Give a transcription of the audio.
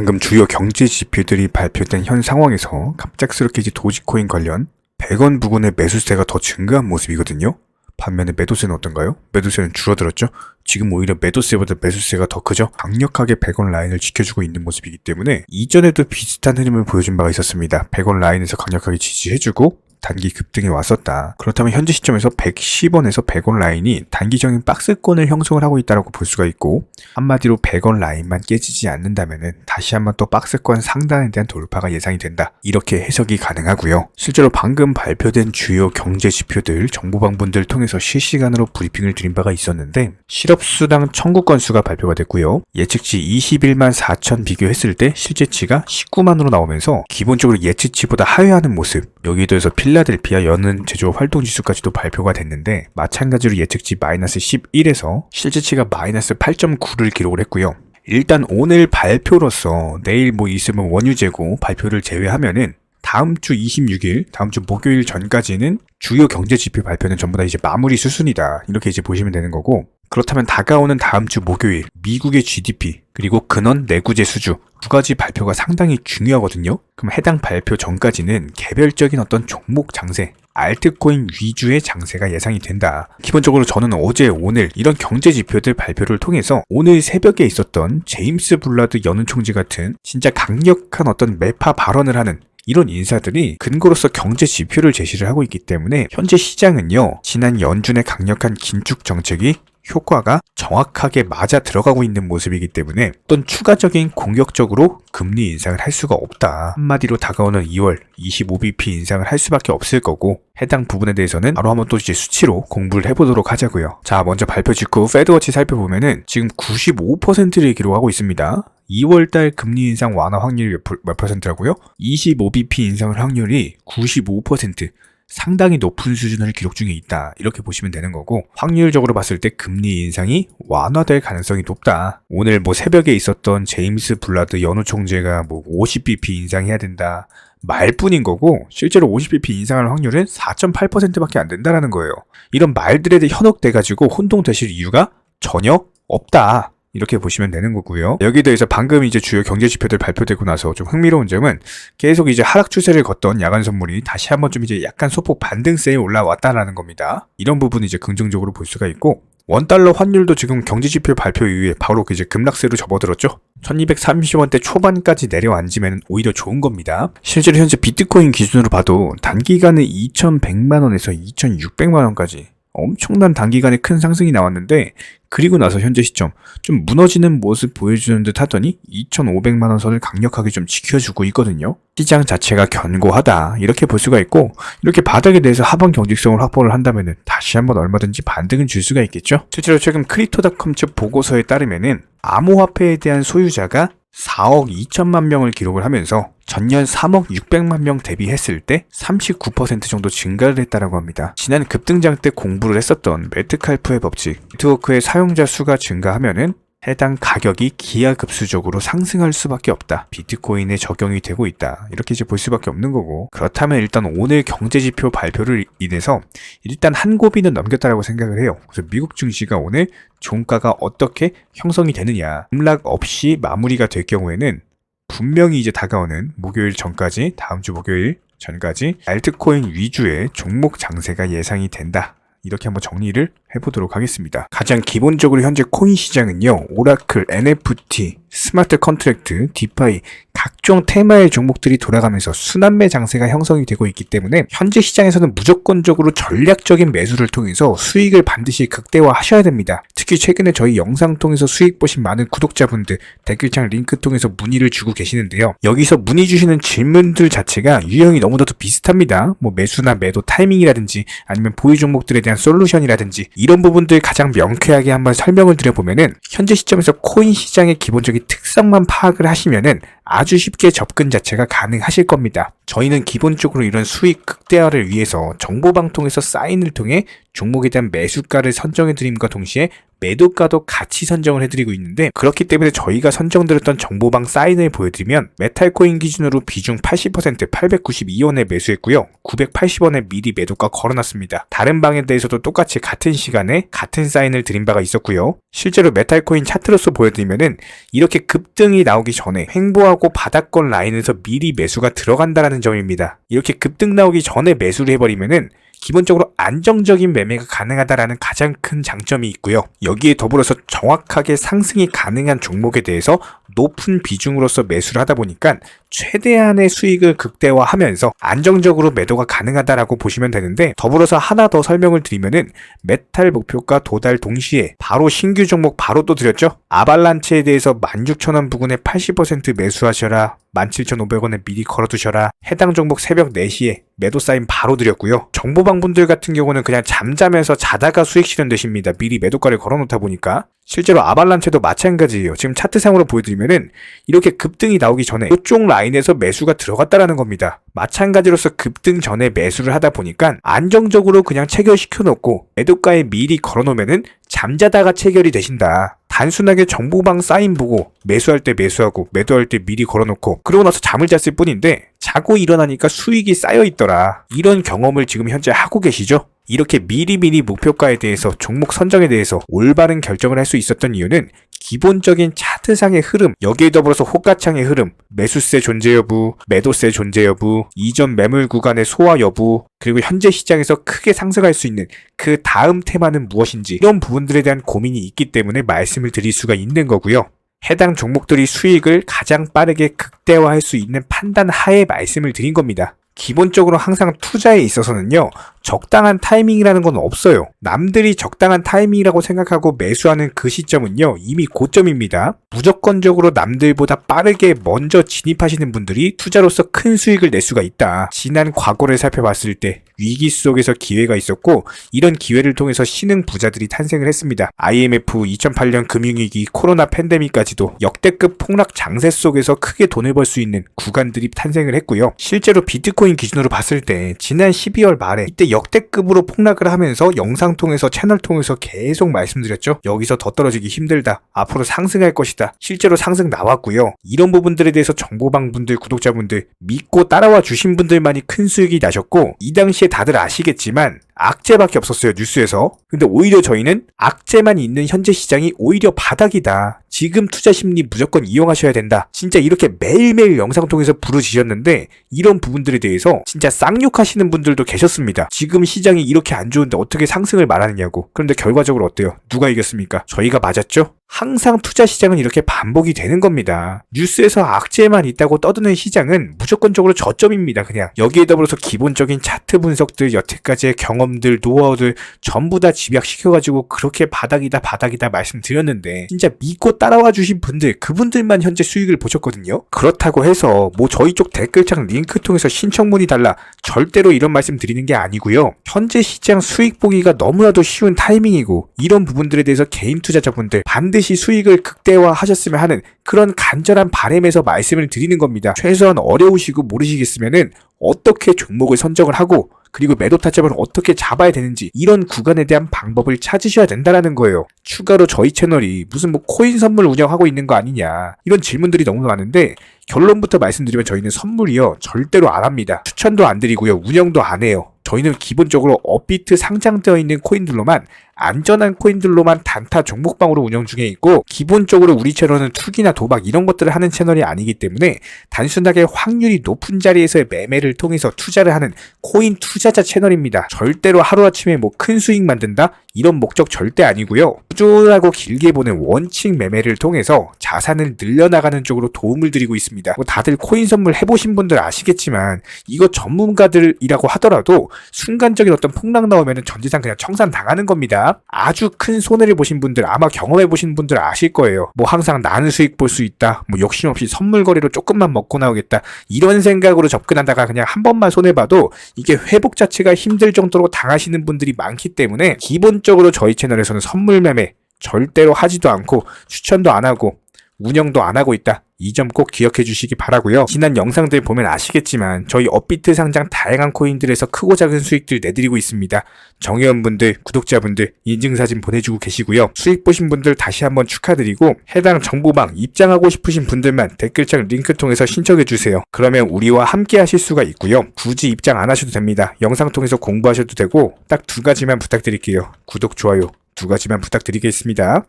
방금 주요 경제 지표들이 발표된 현 상황에서 갑작스럽게 이제 도지코인 관련 100원 부근의 매수세가 더 증가한 모습이거든요. 반면에 매도세는 어떤가요? 매도세는 줄어들었죠? 지금 오히려 매도세보다 매수세가 더 크죠? 강력하게 100원 라인을 지켜주고 있는 모습이기 때문에 이전에도 비슷한 흐름을 보여준 바가 있었습니다. 100원 라인에서 강력하게 지지해주고 단기 급등에 왔었다. 그렇다면 현재 시점에서 110원에서 100원 라인이 단기적인 박스권을 형성을 하고 있다고 볼 수가 있고 한마디로 100원 라인만 깨지지 않는다면 다시 한번 또 박스권 상단에 대한 돌파가 예상이 된다. 이렇게 해석이 가능하고요. 실제로 방금 발표된 주요 경제 지표들 정보방분들 통해서 실시간으로 브리핑을 드린 바가 있었는데 실업수당 청구 건수가 발표가 됐고요. 예측치 21만 4천 비교했을 때 실제치가 19만으로 나오면서 기본적으로 예측치보다 하회하는 모습 여기에 더해서 필 라델피아 연은 제조업 활동 지수까지도 발표가 됐는데 마찬가지로 예측치 마이너스 11에서 실제치가 마이너스 8.9를 기록을 했고요. 일단 오늘 발표로서 내일 뭐 있으면 원유 재고 발표를 제외하면은 다음 주 26일, 다음 주 목요일 전까지는 주요 경제 지표 발표는 전부 다 이제 마무리 수순이다. 이렇게 이제 보시면 되는 거고. 그렇다면 다가오는 다음 주 목요일 미국의 GDP 그리고 근원 내구재 수주 두 가지 발표가 상당히 중요하거든요. 그럼 해당 발표 전까지는 개별적인 어떤 종목 장세 알트코인 위주의 장세가 예상이 된다. 기본적으로 저는 어제 오늘 이런 경제 지표들 발표를 통해서 오늘 새벽에 있었던 제임스 블라드 연은 총재 같은 진짜 강력한 어떤 매파 발언을 하는 이런 인사들이 근거로서 경제 지표를 제시를 하고 있기 때문에 현재 시장은요 지난 연준의 강력한 긴축 정책이 효과가 정확하게 맞아 들어가고 있는 모습이기 때문에 어떤 추가적인 공격적으로 금리 인상을 할 수가 없다. 한마디로 다가오는 2월 25bp 인상을 할 수밖에 없을 거고 해당 부분에 대해서는 바로 한번 또 이제 수치로 공부를 해보도록 하자고요. 자 먼저 발표 직후 페드워치 살펴보면은 지금 95%를 기록하고 있습니다. 2월달 금리 인상 완화 확률이 몇, 몇 퍼센트라고요? 25bp 인상 확률이 95%. 상당히 높은 수준을 기록 중에 있다. 이렇게 보시면 되는 거고 확률적으로 봤을 때 금리 인상이 완화될 가능성이 높다. 오늘 뭐 새벽에 있었던 제임스 블라드 연우 총재가 뭐 50bp 인상해야 된다. 말뿐인 거고 실제로 50bp 인상할 확률은 4.8%밖에 안 된다라는 거예요. 이런 말들에 대해 현혹돼 가지고 혼동되실 이유가 전혀 없다. 이렇게 보시면 되는 거고요. 여기에 대해서 방금 이제 주요 경제 지표들 발표되고 나서 좀 흥미로운 점은 계속 이제 하락 추세를 걷던 야간 선물이 다시 한번 좀 이제 약간 소폭 반등세에 올라왔다라는 겁니다. 이런 부분 이제 긍정적으로 볼 수가 있고 원달러 환율도 지금 경제 지표 발표 이후에 바로 이제 급락세로 접어들었죠. 1230원대 초반까지 내려앉으면 오히려 좋은 겁니다. 실제로 현재 비트코인 기준으로 봐도 단기간에 2100만원에서 2600만원까지 엄청난 단기간에 큰 상승이 나왔는데 그리고 나서 현재 시점 좀 무너지는 모습 보여주는 듯 하더니 2,500만 원 선을 강력하게 좀 지켜주고 있거든요. 시장 자체가 견고하다 이렇게 볼 수가 있고 이렇게 바닥에 대해서 하방 경직성을 확보를 한다면은 다시 한번 얼마든지 반등은 줄 수가 있겠죠. 실제로 최근 크립토닷컴 측 보고서에 따르면은 암호화폐에 대한 소유자가 4억 2천만 명을 기록을 하면서 전년 3억 600만 명 대비했을 때 39% 정도 증가를 했다라고 합니다. 지난 급등장 때 공부를 했었던 매트칼프의 법칙, 네트워크의 사용자 수가 증가하면은 해당 가격이 기하급수적으로 상승할 수밖에 없다. 비트코인에 적용이 되고 있다. 이렇게 이제 볼 수밖에 없는 거고. 그렇다면 일단 오늘 경제지표 발표를 인해서 일단 한 고비는 넘겼다라고 생각을 해요. 그래서 미국 증시가 오늘 종가가 어떻게 형성이 되느냐. 급락 없이 마무리가 될 경우에는 분명히 이제 다가오는 목요일 전까지, 다음 주 목요일 전까지 알트코인 위주의 종목 장세가 예상이 된다. 이렇게 한번 정리를 해보도록 하겠습니다. 가장 기본적으로 현재 코인 시장은요, 오라클, NFT, 스마트 컨트랙트, 디파이, 각종 테마의 종목들이 돌아가면서 순환매 장세가 형성이 되고 있기 때문에 현재 시장에서는 무조건적으로 전략적인 매수를 통해서 수익을 반드시 극대화하셔야 됩니다. 특히 최근에 저희 영상 통해서 수익 보신 많은 구독자분들 댓글창 링크 통해서 문의를 주고 계시는데요. 여기서 문의 주시는 질문들 자체가 유형이 너무나도 비슷합니다. 뭐 매수나 매도 타이밍이라든지 아니면 보유 종목들에 대한 솔루션이라든지 이런 부분들 가장 명쾌하게 한번 설명을 드려보면은 현재 시점에서 코인 시장의 기본적인 특성만 파악을 하시면은 아주 쉽게 접근 자체가 가능하실 겁니다. 저희는 기본적으로 이런 수익 극대화를 위해서 정보방통에서 사인을 통해 종목에 대한 매수가를 선정해 드림과 동시에 매도가도 같이 선정을 해드리고 있는데 그렇기 때문에 저희가 선정드렸던 정보방 사인을 보여드리면 메탈코인 기준으로 비중 80% 892원에 매수했고요. 980원에 미리 매도가 걸어놨습니다. 다른 방에 대해서도 똑같이 같은 시간에 같은 사인을 드린 바가 있었고요. 실제로 메탈코인 차트로서 보여드리면은 이렇게 급등이 나오기 전에 횡보하고 바닥권 라인에서 미리 매수가 들어간다라는 점입니다. 이렇게 급등 나오기 전에 매수를 해버리면은 기본적으로 안정적인 매매가 가능하다라는 가장 큰 장점이 있고요. 여기에 더불어서 정확하게 상승이 가능한 종목에 대해서 높은 비중으로서 매수를 하다 보니까 최대한의 수익을 극대화하면서 안정적으로 매도가 가능하다라고 보시면 되는데 더불어서 하나 더 설명을 드리면은 메탈 목표가 도달 동시에 바로 신규 종목 바로 또 드렸죠. 아발란체에 대해서 16,000원 부근에 80% 매수하셔라. 17,500원에 미리 걸어두셔라. 해당 종목 새벽 4시에 매도 사인 바로 드렸고요. 정보방분들 같은 경우는 그냥 잠자면서 자다가 수익 실현되십니다. 미리 매도가를 걸어놓다 보니까. 실제로 아발란체도 마찬가지예요. 지금 차트상으로 보여드리면은 이렇게 급등이 나오기 전에 이쪽 라인에서 매수가 들어갔다라는 겁니다. 마찬가지로서 급등 전에 매수를 하다 보니까 안정적으로 그냥 체결시켜 놓고 매도가에 미리 걸어놓으면은 잠자다가 체결이 되신다. 단순하게 정보방 사인 보고 매수할 때 매수하고 매도할 때 미리 걸어놓고 그러고 나서 잠을 잤을 뿐인데 자고 일어나니까 수익이 쌓여 있더라. 이런 경험을 지금 현재 하고 계시죠? 이렇게 미리미리 목표가에 대해서 종목 선정에 대해서 올바른 결정을 할 수 있었던 이유는 기본적인 차트상의 흐름, 여기에 더불어서 호가창의 흐름, 매수세 존재 여부, 매도세 존재 여부, 이전 매물 구간의 소화 여부, 그리고 현재 시장에서 크게 상승할 수 있는 그 다음 테마는 무엇인지 이런 부분들에 대한 고민이 있기 때문에 말씀을 드릴 수가 있는 거고요. 해당 종목들이 수익을 가장 빠르게 극대화할 수 있는 판단 하에 말씀을 드린 겁니다. 기본적으로 항상 투자에 있어서는요, 적당한 타이밍이라는 건 없어요. 남들이 적당한 타이밍이라고 생각하고 매수하는 그 시점은요, 이미 고점입니다. 무조건적으로 남들보다 빠르게 먼저 진입하시는 분들이 투자로서 큰 수익을 낼 수가 있다. 지난 과거를 살펴봤을 때 위기 속에서 기회가 있었고, 이런 기회를 통해서 신흥 부자들이 탄생을 했습니다. IMF, 2008년 금융위기, 코로나 팬데믹까지도 역대급 폭락 장세 속에서 크게 돈을 벌 수 있는 구간들이 탄생을 했고요. 실제로 비트코인 기준으로 봤을 때 지난 12월 말에 이때 역대급으로 폭락을 하면서 영상 통해서 채널 통해서 계속 말씀드렸죠. 여기서 더 떨어지기 힘들다. 앞으로 상승할 것이다. 실제로 상승 나왔고요. 이런 부분들에 대해서 정보방 분들, 구독자분들 믿고 따라와 주신 분들만이 큰 수익이 나셨고 이 당시에 다들 아시겠지만 악재밖에 없었어요 뉴스에서 근데 오히려 저희는 악재만 있는 현재 시장이 오히려 바닥이다 지금 투자 심리 무조건 이용하셔야 된다. 진짜 이렇게 매일매일 영상 통해서 부르짖었는데 이런 부분들에 대해서 진짜 쌍욕하시는 분들도 계셨습니다. 지금 시장이 이렇게 안 좋은데 어떻게 상승을 말하느냐고. 그런데 결과적으로 어때요? 누가 이겼습니까? 저희가 맞았죠 항상 투자 시장은 이렇게 반복이 되는 겁니다. 뉴스에서 악재만 있다고 떠드는 시장은 무조건적으로 저점입니다. 그냥 여기에 더불어서 기본적인 차트 분석들, 여태까지의 경험들, 노하우들 전부 다 집약시켜가지고 그렇게 바닥이다 바닥이다 말씀드렸는데 진짜 믿고 따라와 주신 분들 그분들만 현재 수익을 보셨거든요. 그렇다고 해서 뭐 저희 쪽 댓글창 링크 통해서 신청문이 달라 절대로 이런 말씀 드리는 게 아니고요. 현재 시장 수익 보기가 너무나도 쉬운 타이밍이고 이런 부분들에 대해서 개인 투자자분들 반드시 반드시 수익을 극대화하셨으면 하는 그런 간절한 바램에서 말씀을 드리는 겁니다. 최소한 어려우시고 모르시겠으면은 어떻게 종목을 선정을 하고 그리고 매도 타점을 어떻게 잡아야 되는지 이런 구간에 대한 방법을 찾으셔야 된다라는 거예요. 추가로 저희 채널이 무슨 뭐 코인 선물 운영하고 있는 거 아니냐 이런 질문들이 너무 많은데 결론부터 말씀드리면 저희는 선물이요 절대로 안 합니다. 추천도 안 드리고요 운영도 안 해요. 저희는 기본적으로 업비트 상장되어 있는 코인들로만 안전한 코인들로만 단타 종목방으로 운영 중에 있고 기본적으로 우리 채널은 투기나 도박 이런 것들을 하는 채널이 아니기 때문에 단순하게 확률이 높은 자리에서의 매매를 통해서 투자를 하는 코인 투자자 채널입니다. 절대로 하루아침에 뭐 큰 수익 만든다? 이런 목적 절대 아니고요. 꾸준하고 길게 보는 원칙 매매를 통해서 자산을 늘려나가는 쪽으로 도움을 드리고 있습니다. 뭐 다들 코인 선물 해보신 분들 아시겠지만 이거 전문가들이라고 하더라도 순간적인 어떤 폭락 나오면 전 재산 그냥 청산 당하는 겁니다. 아주 큰 손해를 보신 분들 아마 경험해 보신 분들 아실 거예요. 뭐 항상 나는 수익 볼 수 있다. 뭐 욕심 없이 선물 거리로 조금만 먹고 나오겠다. 이런 생각으로 접근하다가 그냥 한 번만 손해 봐도 이게 회복 자체가 힘들 정도로 당하시는 분들이 많기 때문에 기본적으로 저희 채널에서는 선물 매매 절대로 하지도 않고 추천도 안 하고 운영도 안 하고 있다. 이 점 꼭 기억해 주시기 바라고요. 지난 영상들 보면 아시겠지만 저희 업비트 상장 다양한 코인들에서 크고 작은 수익들 내드리고 있습니다. 정회원분들, 구독자분들 인증사진 보내주고 계시고요. 수익 보신 분들 다시 한번 축하드리고 해당 정보방 입장하고 싶으신 분들만 댓글창 링크 통해서 신청해 주세요. 그러면 우리와 함께 하실 수가 있고요. 굳이 입장 안 하셔도 됩니다. 영상 통해서 공부하셔도 되고 딱 두 가지만 부탁드릴게요. 구독, 좋아요 두 가지만 부탁드리겠습니다.